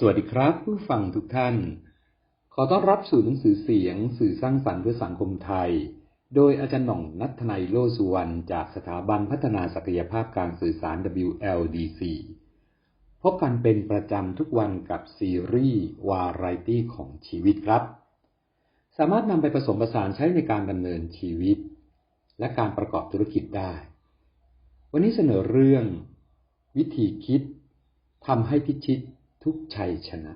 สวัสดีครับ ผู้ฟังทุกท่าน ขอต้อนรับสู่หนังสือเสียงสื่อสร้างสรรค์เพื่อสังคมไทย โดยอาจารย์หน่องนัทนายโลสุวรรณจากสถาบันพัฒนาศักยภาพการสื่อสาร WLDC พบกันเป็นประจำทุกวันกับซีรีส์วาไรตี้ของชีวิตครับ สามารถนำไปผสมผสานใช้ในการดำเนินชีวิต และการประกอบธุรกิจได้ วันนี้เสนอเรื่อง วิธีคิดทำให้พิชิต ทุกชัยชนะ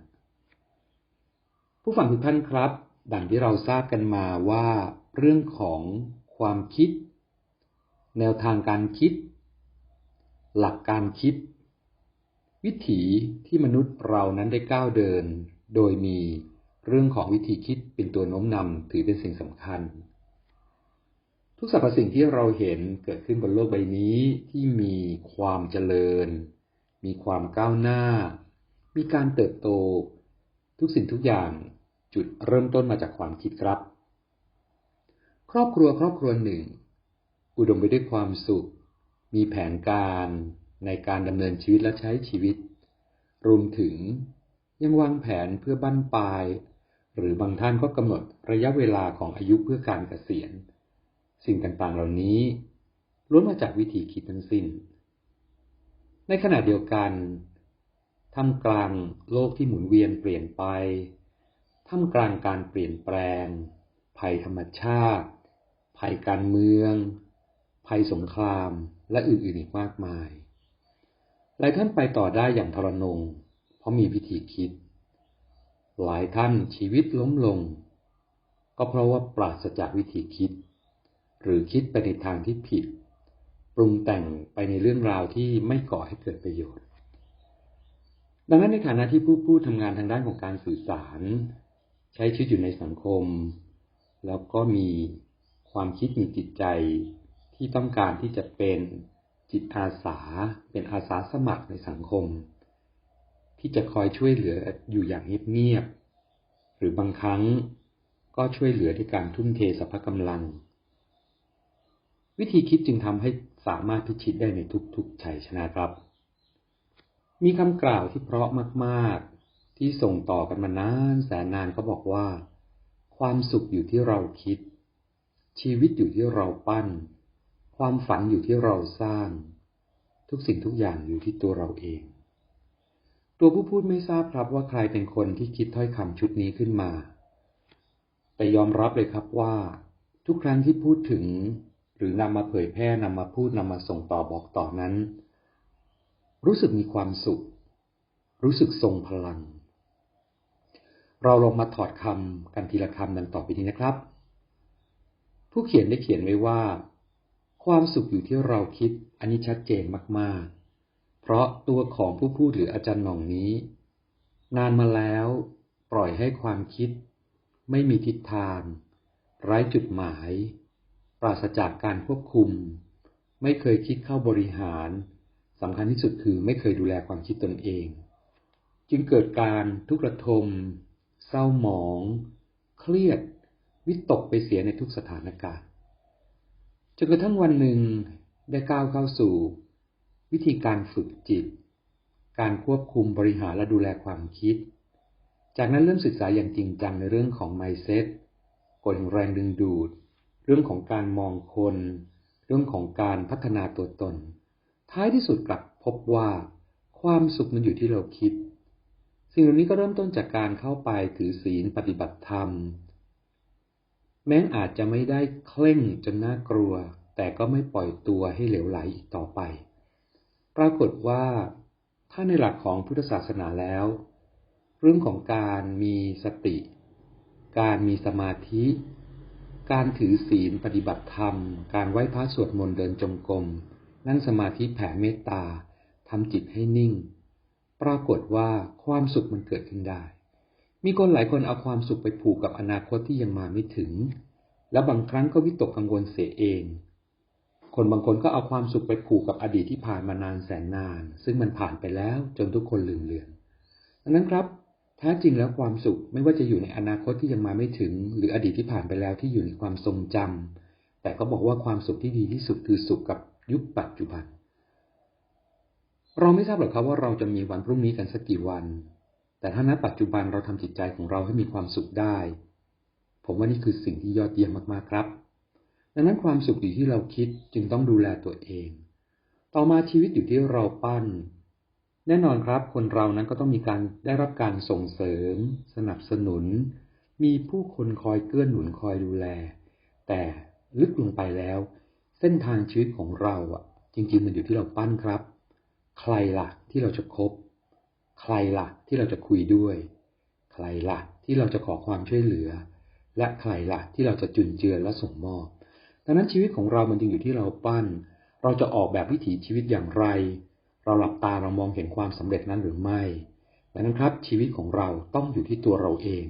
ผู้ฟังทุกท่านครับ ดังที่เราทราบกันมาว่า เรื่องของความคิด แนวทางการคิด หลักการคิด วิถีที่มนุษย์เรานั้นได้ก้าวเดิน โดยมีเรื่องของวิธีคิดเป็นตัวโน้มนำถือเป็นสิ่งสำคัญ ทุกสรรพสิ่งที่เราเห็นเกิดขึ้นบนโลกใบนี้ที่มีความเจริญ มีความก้าวหน้า มีการเติบโต ทุกสิ่งทุกอย่างจุดเริ่มต้นมาจากความคิดครับ ครอบครัวครอบครัวหนึ่ง อุดมไปด้วยความสุข มีแผนการในการดำเนินชีวิตและใช้ชีวิต รวมถึงยังวางแผนเพื่อบั้นปลาย หรือบางท่านก็กำหนดระยะเวลาของอายุเพื่อการเกษียณ สิ่งต่างๆเหล่านี้ล้วนมาจากวิธีคิดทั้งสิ้น ในขณะเดียวกัน ท่ามกลางโลกที่หมุนเวียนเปลี่ยนไป ท่ามกลางการเปลี่ยนแปลง ภัยธรรมชาติ ภัยการเมือง ภัยสงคราม และอื่นๆอีกมากมาย หลายท่านไปต่อได้อย่างทรนง เพราะมีวิธีคิด หลายท่านชีวิตล้มลง ก็เพราะว่าปราศจากวิธีคิด หรือคิดไปในทางที่ผิด ปรุงแต่งไปในเรื่องราวที่ไม่ก่อให้เกิดประโยชน์ ดังนั้นในฐานะที่ผู้พูดทำงานทางด้านของการสื่อสาร ใช้ชีวิตอยู่ในสังคม แล้วก็มีความคิดมีจิตใจที่ต้องการที่จะเป็นจิตอาสา เป็นอาสาสมัครในสังคม ที่จะคอยช่วยเหลืออยู่อย่างเงียบๆหรือบางครั้งก็ช่วยเหลือด้วยการทุ่มเทสรรพกำลัง วิธีคิดจึงทำให้สามารถพิชิตได้ในทุกๆชัยชนะครับ มีคำกล่าวที่เพราะมากๆ ที่ส่งต่อกันมานานแสนนานก็บอกว่า ความสุขอยู่ที่เราคิด ชีวิตอยู่ที่เราปั้น ความฝันอยู่ที่เราสร้าง ทุกสิ่งทุกอย่างอยู่ที่ตัวเราเอง ตัวผู้พูดไม่ทราบครับว่าใครเป็นคนที่คิดถ้อยคำชุดนี้ขึ้นมา แต่ยอมรับเลยครับว่า ทุกครั้งที่พูดถึง หรือนำมาเผยแพร่นำมาพูดนำมาส่งต่อบอกต่อนั้น รู้สึกมีความสุข รู้สึกทรงพลัง เราลองมาถอดคำกันทีละคำดังต่อไปนี้นะครับ ผู้เขียนได้เขียนไว้ว่า ความสุขอยู่ที่เราคิดอันนี้ชัดเจนมาก ๆ เพราะตัวของผู้พูดหรืออาจารย์หน่องนี้ นานมาแล้วปล่อยให้ความคิด ไม่มีทิศทาง ไร้จุดหมาย ปราศจากการควบคุม ไม่เคยคิดเข้าบริหาร สำคัญที่สุดคือไม่เคยดูแลความคิดตนเอง จึงเกิดการทุกข์ระทม เศร้าหมอง เครียด วิตกไปเสียในทุกสถานการณ์จนกระทั่งวันหนึ่งได้ก้าวเข้าสู่ วิธีการฝึกจิต การควบคุมบริหารและดูแลความคิด จากนั้นเริ่มศึกษาอย่างจริงจังในเรื่องของ mindset กลแรงดึงดูด เรื่องของการมองคน เรื่องของการพัฒนาตัวตน ท้ายที่สุดกลับพบว่า ความสุขมันอยู่ที่เราคิด สิ่งเหล่านี้ก็เริ่มต้นจากการเข้าไปถือศีลปฏิบัติธรรม แม้อาจจะไม่ได้เคร่งจนน่ากลัว แต่ก็ไม่ปล่อยตัวให้เหลวไหลอีกต่อไป ปรากฏว่าถ้าในหลักของพุทธศาสนาแล้ว เรื่องของการมีสติ การมีสมาธิ การถือศีลปฏิบัติธรรม การไหว้พระสวดมนต์เดินจงกรม นั่งสมาธิแผ่เมตตาทำจิตให้นิ่ง ปรากฏว่าความสุขมันเกิดขึ้นได้ มีคนหลายคนเอาความสุขไปผูกกับอนาคตที่ยังมาไม่ถึง และบางครั้งก็วิตกกังวลเสียเอง คนบางคนก็เอาความสุขไปผูกกับอดีตที่ผ่านมานานแสนนาน ซึ่งมันผ่านไปแล้วจนทุกคนลืมเลือนดังนั้นครับแท้จริงแล้วความสุขไม่ว่าจะอยู่ในอนาคตที่ยังมาไม่ถึง หรืออดีตที่ผ่านไปแล้วที่อยู่ในความทรงจำแต่ก็บอกว่าความสุขที่ดีที่สุดคือสุขกับ ยุคปัจจุบัน เราไม่ทราบหรอกครับว่าเราจะมีวันพรุ่งนี้กันสักกี่วัน แต่ถ้าณปัจจุบันเราทำจิตใจของเราให้มีความสุขได้ ผมว่านี่คือสิ่งที่ยอดเยี่ยมมากๆครับ ดังนั้นความสุขอยู่ที่เราคิดจึงต้องดูแลตัวเอง ต่อมาชีวิตอยู่ที่เราปั้น แน่นอนครับคนเรานั้นก็ต้องมีการได้รับการส่งเสริม สนับสนุน มีผู้คนคอยเกื้อหนุนคอยดูแล แต่ลึกลงไปแล้ว เส้นทางชีวิตของเราอะ จริง ๆ มันอยู่ที่เราปั้นครับ ใครล่ะที่เราจะคบ ใครล่ะที่เราจะคุยด้วย ใครล่ะที่เราจะขอความช่วยเหลือ และใครล่ะที่เราจะจุนเจือและส่งมอบดังนั้นชีวิตของเรามันจึงอยู่ที่เราปั้น เราจะออกแบบวิถีชีวิตอย่างไร เราหลับตาเรามองเห็นความสำเร็จนั้นหรือไม่ดังนั้นครับ ชีวิตของเราต้องอยู่ที่ตัวเราเอง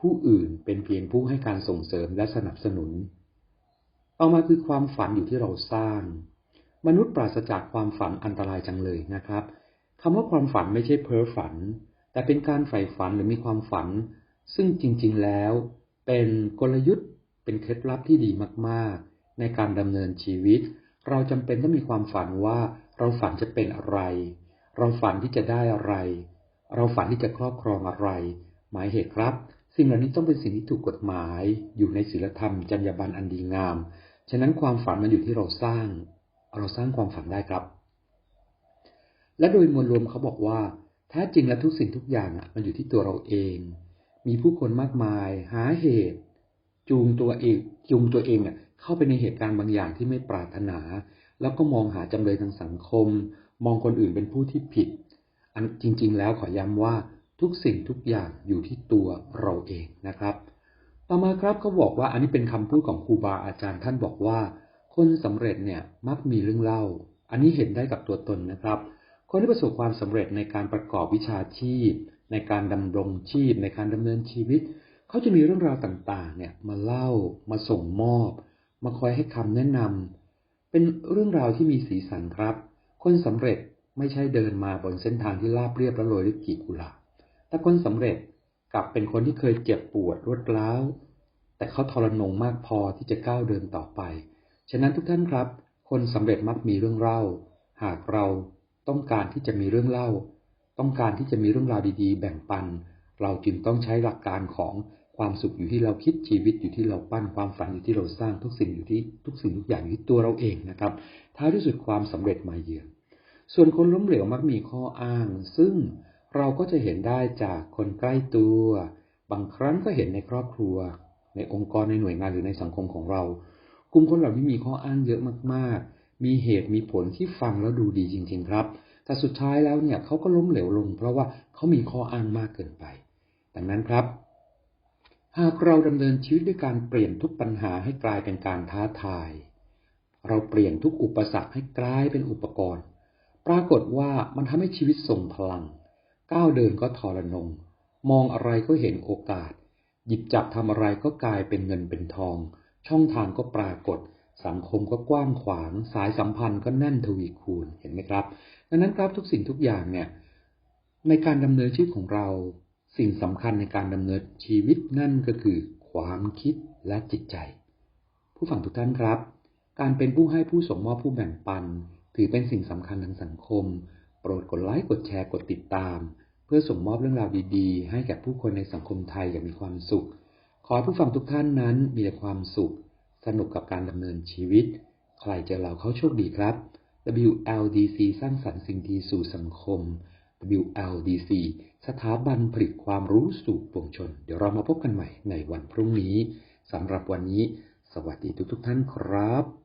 ผู้อื่นเป็นเพียงผู้ให้การส่งเสริมและสนับสนุน ต่อมาคือความฝันอยู่ที่เราสร้าง มนุษย์ปราศจากความฝันอันตรายจังเลยนะครับคำว่าความฝันไม่ใช่เพ้อฝัน แต่เป็นการใฝ่ฝันหรือมีความฝัน ซึ่งจริง ๆ แล้ว เป็นกลยุทธ์ เป็นเคล็ดลับที่ดีมาก ๆ ในการดำเนินชีวิต เราจำเป็นต้องมีความฝันว่าเราฝันจะเป็นอะไร เราฝันที่จะได้อะไร เราฝันที่จะครอบครองอะไร หมายเหตุครับ สิ่งเหล่านี้ต้องเป็นสิ่งที่ถูกกฎหมาย อยู่ในศีลธรรมจรรยาบรรณอันดีงาม ฉะนั้นความฝันมันอยู่ที่เราสร้าง เราสร้างความฝันได้ครับ และโดยมวลรวมเขาบอกว่าแท้จริงแล้วทุกสิ่งทุกอย่างอะ มันอยู่ที่ตัวเราเอง มีผู้คนมากมาย หาเหตุ จูงตัวเอง จูงตัวเองอะ เข้าไปในเหตุการณ์บางอย่างที่ไม่ปรารถนา แล้วก็มองหาจำเลยทางสังคม มองคนอื่นเป็นผู้ที่ผิด อันจริง ๆ แล้วขอย้ำว่าทุกสิ่งทุกอย่างอยู่ที่ตัวเราเองนะครับ ต่อมาครับเขาบอกว่าอันนี้เป็นคำพูดของครูบาอาจารย์ท่านบอกว่า คนสำเร็จเนี่ยมักมีเรื่องเล่า อันนี้เห็นได้กับตัวตนนะครับ คนที่ประสบความสำเร็จในการประกอบวิชาชีพ ในการดำรงชีพ ในการดำเนินชีวิต เขาจะมีเรื่องราวต่างๆ เนี่ยมาเล่า มาส่งมอบ มาคอยให้คำแนะนำเป็นเรื่องราวที่มีสีสันครับ คนสำเร็จไม่ใช่เดินมาบนเส้นทางที่ราบเรียบและโรยด้วยกีบกุหลาบแต่คนสำเร็จ กลับเป็นคนที่เคยเจ็บปวดรวดร้าว แต่เขาทรนงมากพอที่จะก้าวเดินต่อไป ฉะนั้นทุกท่านครับ คนสำเร็จมักมีเรื่องเล่า หากเราต้องการที่จะมีเรื่องเล่า ต้องการที่จะมีเรื่องราวดีๆ แบ่งปัน เราจึงต้องใช้หลักการของความสุขอยู่ที่เราคิดชีวิตอยู่ที่เราปั้นความฝันอยู่ที่เราสร้างทุกสิ่งอยู่ที่ทุกสิ่งทุกอย่างอยู่ที่ตัวเราเองนะครับท้ายที่สุดความสำเร็จมาเยือนส่วนคนล้มเหลวมักมีข้ออ้าง ซึ่ง เราก็จะเห็นได้จากคนใกล้ตัว บางครั้งก็เห็นในครอบครัว ในองค์กรในหน่วยงานหรือในสังคมของเรา กลุ่มคนเหล่านี้มีข้ออ้างเยอะมากๆ มีเหตุมีผลที่ฟังแล้วดูดีจริง ๆ ครับ แต่สุดท้ายแล้วเนี่ยเขาก็ล้มเหลวลง เพราะว่าเขามีข้ออ้างมากเกินไป ดังนั้นครับ หากเราดำเนินชีวิตด้วยการเปลี่ยนทุกปัญหาให้กลายเป็นการท้าทาย เราเปลี่ยนทุกอุปสรรคให้กลายเป็นอุปกรณ์ ปรากฏว่ามันทำให้ชีวิตทรงพลัง ก้าวเดินก็ทรนง มองอะไรก็เห็นโอกาส หยิบจับทำอะไรก็กลายเป็นเงินเป็นทอง ช่องทางก็ปรากฏ สังคมก็กว้างขวาง สายสัมพันธ์ก็แน่นทวีคูณเห็นไหมครับ ดังนั้นครับทุกสิ่งทุกอย่างเนี่ย ในการดำเนินชีวิตของเรา สิ่งสำคัญในการดำเนินชีวิตนั่นก็คือ ความคิดและจิตใจ ผู้ฟังทุกท่านครับ การเป็นผู้ให้ผู้ส่งมอบผู้แบ่งปัน ถือเป็นสิ่งสำคัญทางสังคม โปรดกดไลค์กดแชร์กดติดตาม พื่อส่งมอบเรื่องราวดีๆ ให้แก่ผู้คนในสังคมไทยอย่างมีความสุข ขอให้ผู้ฟังทุกท่านนั้นมีแต่ความสุข สนุกกับการดำเนินชีวิต ใครเจอเราเขาโชคดีครับ WLDC สร้างสรรค์สิ่งดีสู่สังคม WLDC สถาบันผลิตความรู้สู่ปวงชน เดี๋ยวเรามาพบกันใหม่ในวันพรุ่งนี้สำหรับวันนี้ สวัสดีทุกๆทท่านครับ